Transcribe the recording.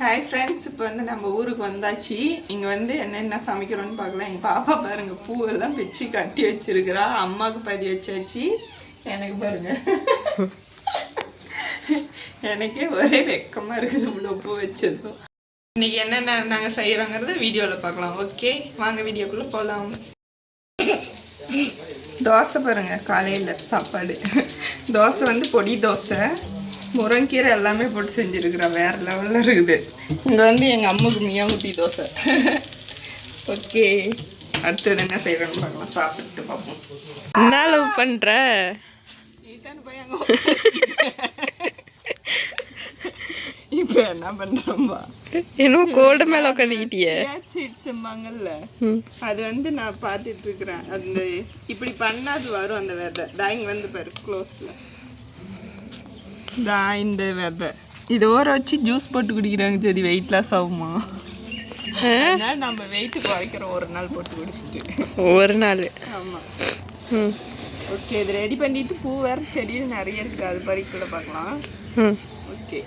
Hi friends இப்போ வந்து நம்ம ஊருக்கு வந்தாச்சு. இங்கே வந்து என்னென்ன சமைக்கிறோன்னு பார்க்கலாம். எங்கள் பாப்பா பாருங்க பூவெல்லாம் வச்சு கட்டி வச்சிருக்கிறா. அம்மாவுக்கு பதி வச்சாச்சு. எனக்கு பாருங்க. எனக்கே ஒரே வெக்கமாக இருக்குது இவ்வளோ பூ வச்சதும். இன்னைக்கு என்னென்ன நாங்கள் செய்கிறோங்கிறத வீடியோவில் பார்க்கலாம். ஓகே வாங்க வீடியோக்குள்ளே போகலாம் தோசை பாருங்க காலையில் சாப்பாடு. தோசை வந்து பொடி தோசை. முருங்கீரை எல்லாமே போட்டு செஞ்சுருக்குறேன் வேற லெவலில் இருக்குது. இங்கே வந்து எங்கள் அம்மாவுக்கு மியாங்குட்டி தோசை. ஓகே. அடுத்தது என்ன செய்கிறோன்னு பார்க்கலாம். சாப்பிட்டு பார்ப்போம். என்ன லவ் பையன் இப்போ என்ன பண்ணுறோம்பா என்னமோ கோல்டு மேல உட்காந்துக்கிட்டிய சீட்ஸும்பாங்கல்ல அது வந்து நான் பார்த்துட்டு இருக்கிறேன். அந்த இப்படி பண்ணா அது வரும் அந்த விதை. டாயிங் வந்து பாரு க்ளோஸில் தான் இந்த விதை. இது ஊற வச்சு ஜூஸ் போட்டு குடிக்கிறாங்க சரி வெயிட் லாஸ் ஆகுமா? அதனால நம்ம வெயிட் குறைக்கிறோம் ஒரு நாள் போட்டு குடிச்சிட்டு. ஒரு நாள். ஆமாம் ம். ஓகே இது ரெடி பண்ணிட்டு பூ வேற செடியில் நிறைய இருக்குது அது பறிக்கல பார்க்கலாம். ம். ஓகே